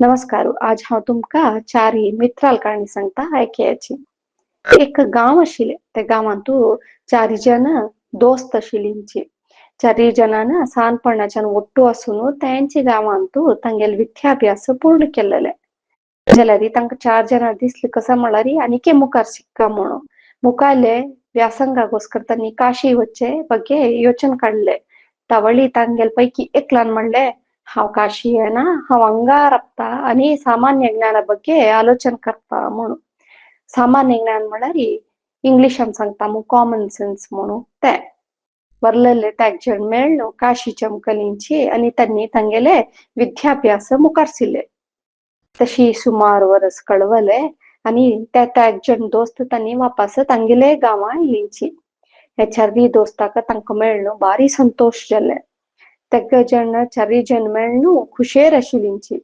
नमस्कार आज हांव चार चारही मित्राल काणी सांगता आयकयाची एक गांव आशिल्लें ते गांवांत चारी जाणां दोस्त आशिल्लींची चारी जणांना सानपणाच्यान वट्टू आसून तेंची गावांतू तांगेल विद्याभ्यास पूर्ण केलेले जाल्यार तांकां चार जाणां दिसली कसा म्हळ्यार आनीके मुखार शिक्का मुकाले व्यासंगा गोस्कर तांणी काशी वच्चे बगे योचन काढले तावळी तांगेल पैकी एकलान म्हणलें ಅವಕಾಶೀಯನ? ಅವಂಗಾರಪ್ತ ಅನೇ ಸಾಮಾನ್ಯ ಜ್ಞಾನ ಬಗ್ಗೆ ಆಲೋಚನಕರ್ತ ಮೂಣು ಸಾಮಾನ್ಯ ಜ್ಞಾನ ಮಳರಿ ಇಂಗ್ಲಿಷ್ ಅಂಸಂಗ್ತಾಮು ಕಾಮನ್ ಸೆನ್ಸ್ ಮೂಣು ತೆ. ಬರ್ಲಲ್ಲೇ ತಾಗ್ಜಡ್ ಜನ್ಮೇಳ್ನು ಕಾಶಿ ಚಮಕಲಿಂಚಿ ಅನಿ ತನ್ನಿ ತಂಗೆಲೆ ವಿದ್ಯಾಭ್ಯಾಸ ಮುಕರ್ಸಿಲ್ಲೆ. ತಶಿ ಸುಮಾರು ವರಸ್ ಕಳವಲೆ, ಅನಿ ತೆ ತಾಗ್ಜಡ್ ದೋಸ್ತ ತನ್ನಿ ವಾಪಸ್ ತಂಗೆಲೆ ಗಾವ ಇಲಿಂಚಿ ಹೆಚರ್ದಿ ದೋಸ್ತಾಕ ತಂಕ ಮೇಳ್ನು ಬಾರಿ ಸಂತೋಷ ಜಲ್ಲೆ. जाले तेगे जण चारवी जण मेळ्ळो खुशेर आशिल्लींची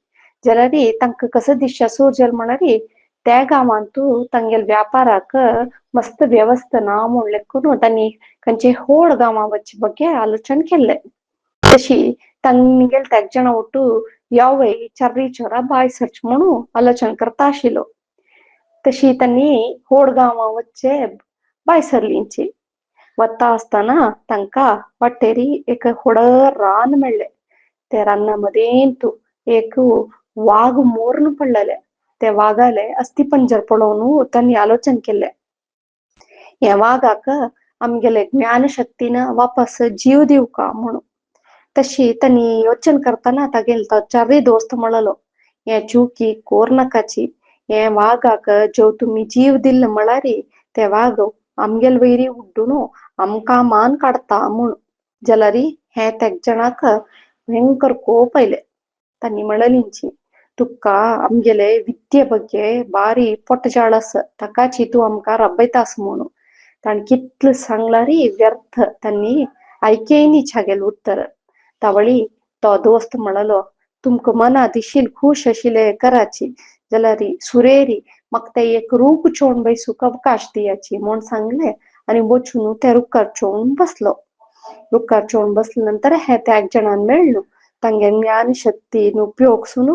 जाल्यार तांकां कसो दिसचे सूर जालो म्हळ्यार त्या गांवांतू तांगेले व्यापाराक मस्त व्यवस्था ना म्हूण लेकून तांणी खंयचे होड गांवां वचचे ಬಗ್ಗೆ ಆಲೋಚನೆ केले तशी तांगेले तेग जाणां ಒಟ್ಟು ಯಾವೇ चारवीचोरा बाय सरचे म्हणून आलोचना करता आशिल्लो तशी तांणी होड गांवां वचचे बाय सरलींची वता आसतना तांकां वाटेरी एक व्हडर रान मेळ्ळें त्या राना मदेंतू एक वाघ मरून पडलेले ते वाघाले अस्थिपंजर पळोवन तांणी आलोचना केले हे वाघाक आमगेले ज्ञानशक्तीन वापस जीव दिवका म्हणून तशी तांणी योचना करतना तागेलो तो चारवी दोस्त म्हणलो हे चुकी कोर नाकाची हे वाघाक जो तुमी जीव दिल्लो म्हळ्यार ते वाघ आमगेल उड्डून आमकां मान काडता म्हूण जलरी हे तेग जणाक भयंकर कोप आयले तांणी म्हळलींची तुका आमगेले विद्ये बगे बारी पोटजाळ आसा ताकाची तूं आमकां रबयतास म्हणून ताण कितल सांगला री व्यर्थ तांणी आयकेनी छागेल उत्तर तावळी तो दोस्त म्हणलो तुमकां मना दिशील खूश आशिल्ले कराची जाल्यार सुरेरी मग ते एक रूख चोवन बाई अवकाश दियाची म्हणून सांगले आनी बोचून ते रुखार चोवन बसलो. रुखार चोवन बसल्यानंतर नंतर हे त्याग जाणांक मेळ्ळो तांगे ज्ञान शक्तीन उपयोगसून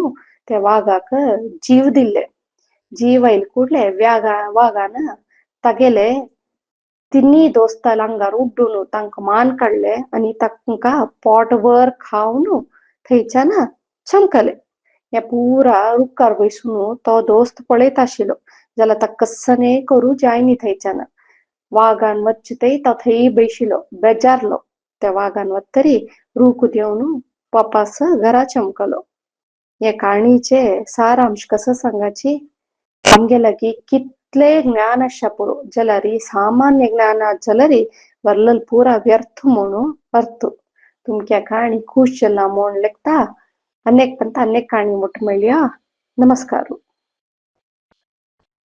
ते वाघाक जीव दिल्ले जीव आयल कुडले व्यागा वाघान तागेले तिनी दोस्ता आंगार उड्डून तांकां मान काडले आनी तांकां पोटभर खावन थंयच्यान चमकले. या ಪೂರಾ ಉಕ್ಕಾರ್ बैसून तो दोस्त ಪಳೇತ आशिलो. जाल्यार ತ कसने करू जायनी ಥೈಚಾನ वाघान ಮಚ್ಚುತೈ ते थै ಬೈಶಿಲೋ बेजारलो. त्या वाघांवर तरी रूक देऊन पपास घरा चमकलो. हे काणीचे सारांश कस सांगाची आमगे लगी कितले ज्ञान आसा पुरो जलरी सामान्य ज्ञान जलरी वर्लल पुरा व्यर्थ म्हणू अर्थ. तुमक्या काणी खुश जल्ला म्हूण लेखता ಅನೇಕ್ ಅಂತ ಅನೇಕ್ ಕಾಣಿ ಮುಟ್ಟು ಮಳ್ಳಿಯ ನಮಸ್ಕಾರ